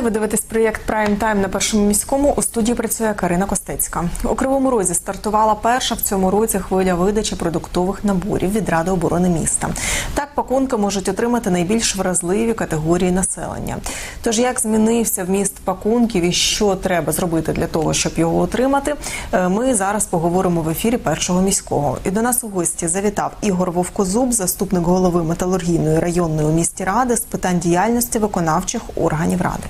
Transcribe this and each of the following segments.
Вітаю. Ви дивитесь проєкт Прайм Тайм на першому міському. У студії працює Карина Костецька. У Кривому Розі стартувала перша в цьому році хвиля видачі продуктових наборів від Ради оборони міста. Так пакунки можуть отримати найбільш вразливі категорії населення. Тож як змінився вміст пакунків і що треба зробити для того, щоб його отримати, е, ми зараз поговоримо в ефірі першого міського. І до нас у гості завітав Ігор Вовкозуб, заступник голови металургійної районної у місті ради з питань діяльності виконавчих органів ради.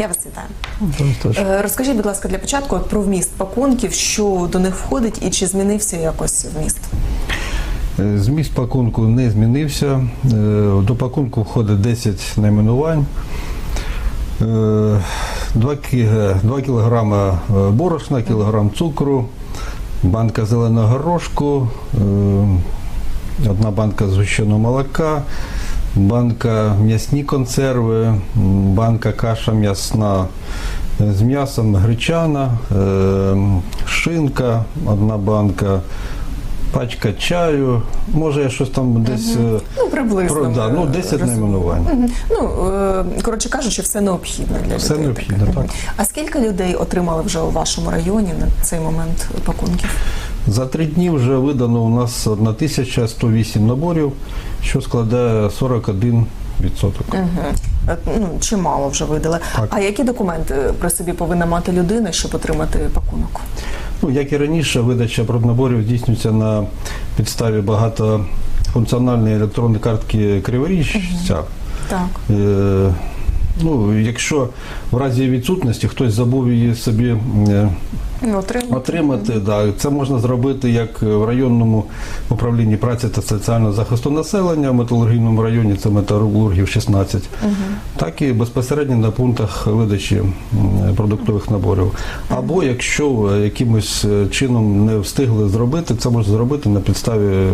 Я вас вітаю. Е, Розкажіть, будь ласка, для початку про вміст пакунків, що до них входить і чи змінився якось вміст? Е, Зміст пакунку не змінився. Е, До пакунку входить 10 найменувань. 2 кг борошна, кілограм цукру, банка зеленого горошку, одна банка згущеного молока, банка м'ясні консерви, банка каша м'ясна з м'ясом гречана, е, шинка, одна банка, пачка чаю. Може, я щось там десь. е, Ну, приблизно. Про, да, ну, е, 10 роз- найменувань. Мгм. Ну, е, коротше кажучи, все необхідне для Все людей. необхідне, так. А скільки людей отримали вже у вашому районі на цей момент пакунків? За три дні вже видано у нас 1108 наборів, що складає 41 відсоток. Угу. Ну, чимало вже видали. Так. А які документи при собі повинна мати людина, щоб отримати пакунок? Ну, як і раніше, видача проднаборів здійснюється на підставі багатофункціональної електронної картки Криворіжця. Так. Е, Ну, якщо в разі відсутності хтось забув її собі е, Ну, отримати. отримати, да, це можна зробити як в районному управлінні праці та соціального захисту населення в металургійному районі, це металургів 16, так і безпосередньо на пунктах видачі продуктових наборів. Або якщо е, якимось е, чином не встигли зробити, це можна зробити на підставі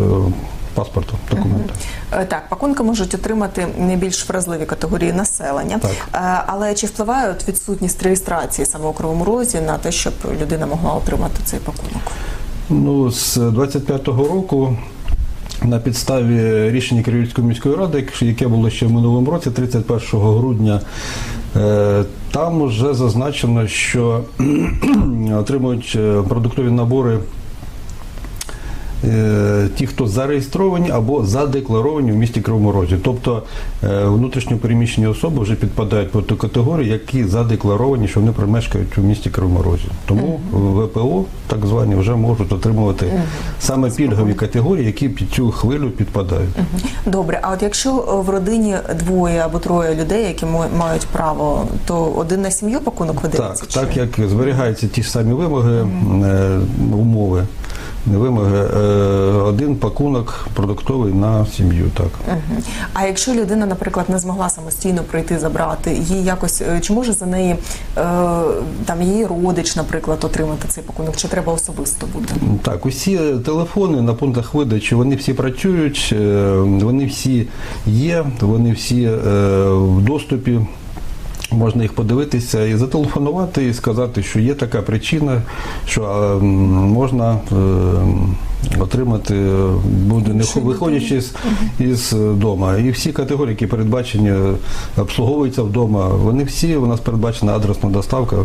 паспорту документа. Е, Так, пакунки можуть отримати найбільш вразливі категорії населення. Так. Е, Але чи впливає от відсутність реєстрації саме у Кривому Розі на те, щоб людина могла отримати цей пакунок? Ну, з 25-го року на підставі рішення Київської міської ради, яке було ще в минулому році, 31 грудня, е, там вже зазначено, що отримують продуктові набори. Е, Ті, хто зареєстровані або задекларовані в місті Кривому Розі. Тобто е, внутрішньо переміщені особи вже підпадають під ту категорію, які задекларовані, що вони примешкають у місті Кривому Розі. Тому ВПО, так звані, вже можуть отримувати саме пільгові категорії, які під цю хвилю підпадають. Добре, а от якщо е, в родині двоє або троє людей, які мають право, то один на сім'ю пакунок видається? Так, чи- так як зберігаються ті ж самі вимоги, умови, вимоги, е, один пакунок продуктовий на сім'ю. Так. А якщо людина, наприклад, не змогла самостійно прийти забрати, їй якось е, чи може за неї е, там її родич, наприклад, отримати цей пакунок, чи треба особисто буде? Так, усі телефони на пунктах видачі, вони всі працюють, вони всі є, вони всі в доступі. Можна їх подивитися і зателефонувати, і сказати, що є така причина, що е, можна е, отримати е, буде не виходячи з, із дому. І всі категорії, які передбачені, обслуговуються вдома, вони всі у нас передбачена адресна доставка.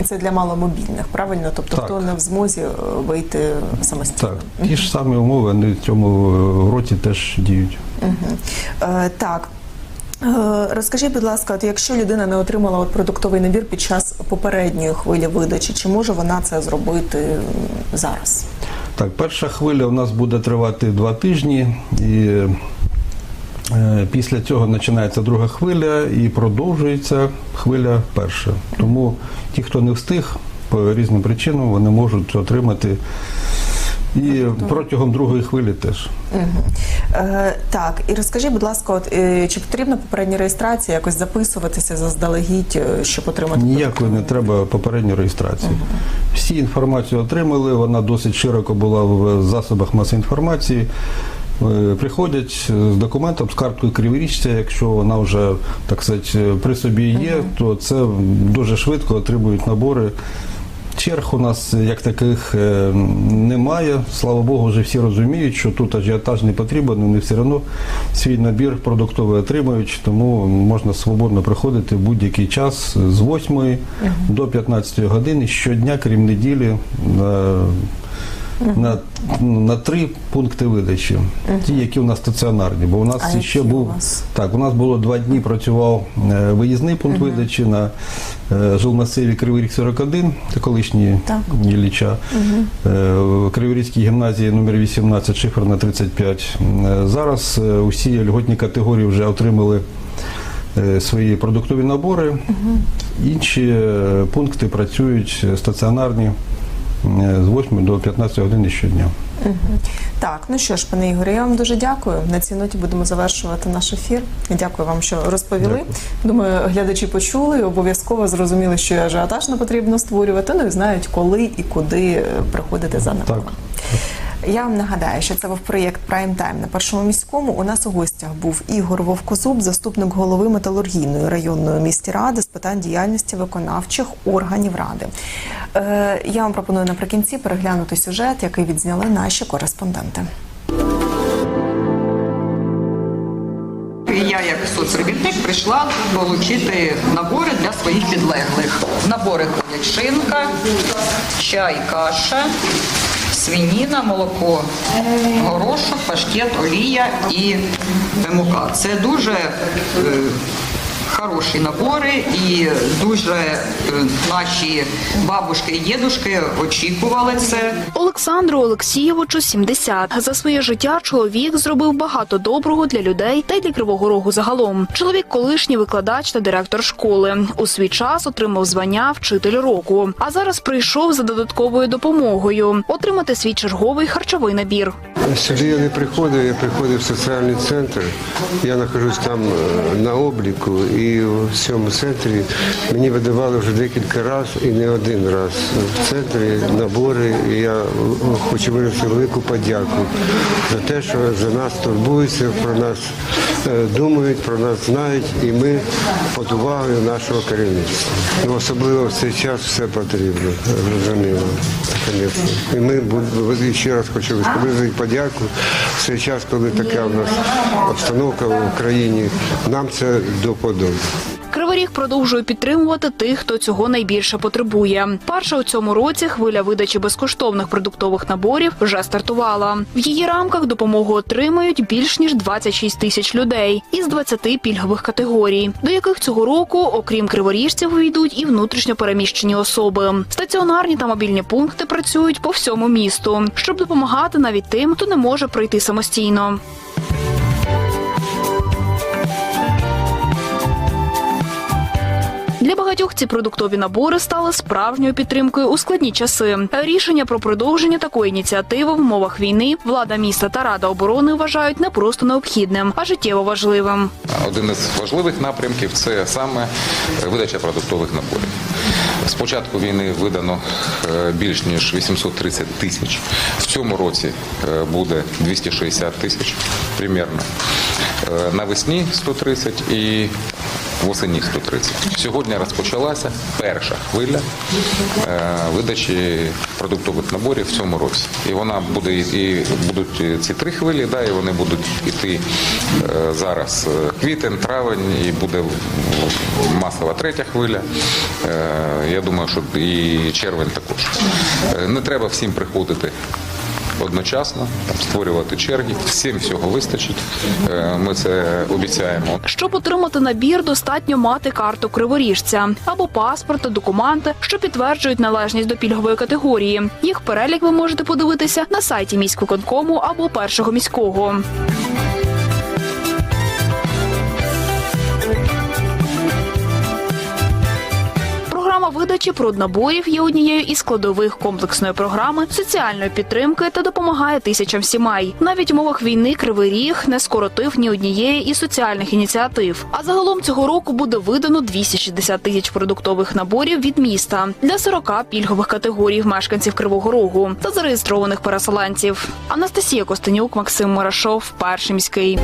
І це для маломобільних, правильно? Тобто Так. хто не в змозі вийти самостійно? Так, ті ж самі умови вони в цьому році теж діють. Мгм. Е, так. Е, Розкажіть, будь ласка, от якщо людина не отримала от продуктовий набір під час попередньої хвилі видачі, чи може вона це зробити зараз? Так, перша хвиля у нас буде тривати два тижні, і е, після цього починається друга хвиля і продовжується хвиля перша. Тому ті, хто не встиг по різним причинам, вони можуть отримати. І протягом другої хвилі теж. Мгм. Е, так, і розкажіть, будь ласка, от, е, чи потрібна попередня реєстрація, якось записуватися заздалегідь, е, щоб отримати Ніякої не треба попередньої реєстрації. Всі інформацію отримали, вона досить широко була в засобах масової інформації. Е, Приходять з документом, з карткою криворічця, якщо вона вже так сказати, при собі є, то це дуже швидко отримують набори. Черг у нас як таких е, немає. Слава Богу, вже всі розуміють, що тут ажіотаж не потрібен, вони все одно свій набір продуктовий отримують, тому можна свободно приходити в будь-який час з 8 до 15 години щодня, крім неділі. На, на, три пункти видачі, ті, які у нас стаціонарні, бо у нас А ще був вас? так. У нас було два дні. Працював е, виїзний пункт видачі на е, жилмасиві Кривий Ріг 41, це колишній Так. Ілліча. Е, Криворізькій гімназії номер 18, шиферна 35. Е, Зараз е, усі льготні категорії вже отримали е, свої продуктові набори. Інші е, пункти працюють е, стаціонарні з 8 до 15 години щодня. Так, ну що ж, пане Ігорі, я вам дуже дякую. На цій ноті будемо завершувати наш ефір. Дякую вам, що розповіли. Дякую. Думаю, глядачі почули, обов'язково зрозуміли, що ажіотаж не потрібно створювати. Ну і знають, коли і куди е, приходити за нами. Так. Я вам нагадаю, що це був проєкт Прайм Тайм на першому міському. У нас у гостях був Ігор Вовкозуб, заступник голови металургійної районної міської ради з питань діяльності виконавчих органів ради. Е, я вам пропоную наприкінці переглянути сюжет, який відзняли наші кореспонденти. Я як соцробітник прийшла отримати набори для своїх підлеглих. Набори ходять шинка, чай, каша, свініна, молоко, горошок, паштет, олія і мука. Це дуже е, хороші набори і дуже е, наші бабушки і дідушки очікували це. Олександру Олексійовичу 70. За своє життя чоловік зробив багато доброго для людей та й для Кривого Рогу загалом. Чоловік колишній викладач та директор школи. У свій час отримав звання вчитель року. А зараз прийшов за додатковою допомогою отримати свій черговий харчовий набір. Сюди я не приходив, я приходив в соціальний центр. Я знаходжусь там е, на обліку і в цьому центрі мені видавали вже декілька разів і не один раз в центрі набори. І я хочу виразити велику подяку за те, що за нас турбуються, про нас думають, про нас знають, і ми під увагою нашого керівництва. Ну, особливо в цей час все потрібно, зрозуміло. І ми ще раз хочу висловити подяку. В цей час, коли така в нас обстановка в Україні, нам це до подоби. Кривий продовжує підтримувати тих, хто цього найбільше потребує. Перша у цьому році хвиля видачі безкоштовних продуктових наборів вже стартувала. В її рамках допомогу отримають більш ніж 26 тисяч людей із 20 пільгових категорій, до яких цього року, окрім криворіжців, увійдуть і внутрішньо переміщені особи. Стаціонарні та мобільні пункти працюють по всьому місту, щоб допомагати навіть тим, хто не може пройти самостійно. Для багатьох ці продуктові набори стали справжньою підтримкою у складні часи. Рішення про продовження такої ініціативи в умовах війни влада міста та рада оборони вважають не просто необхідним, а життєво важливим. Один із важливих напрямків це саме видача продуктових наборів. З початку війни видано е, більш ніж 830 тисяч. В цьому році е, буде 260 тисяч примерно. Е, Навесні 130 і восені 130. Сьогодні розпочалася перша хвиля е, видачі продуктових наборів в цьому році. І вона буде і будуть ці три хвилі, да, і вони будуть іти е, зараз е, квітень, травень, і буде масова третя хвиля. Е, Я думаю, що і червень також. Е, Не треба всім приходити. Одночасно створювати черги, всім всього вистачить. Е, Ми це обіцяємо. Щоб отримати набір, достатньо мати карту криворіжця або паспорт та документи, що підтверджують належність до пільгової категорії. Їх перелік ви можете подивитися на сайті міськвиконкому або першого міського. Програма видачі проднаборів є однією із складових комплексної програми соціальної підтримки та допомагає тисячам сімей. Навіть в умовах війни Кривий Ріг не скоротив ні однієї із соціальних ініціатив. А загалом цього року буде видано 260 тисяч продуктових наборів від міста для 40 пільгових категорій мешканців Кривого Рогу та зареєстрованих переселенців. Анастасія Костенюк, Максим Мурашов, перший міський.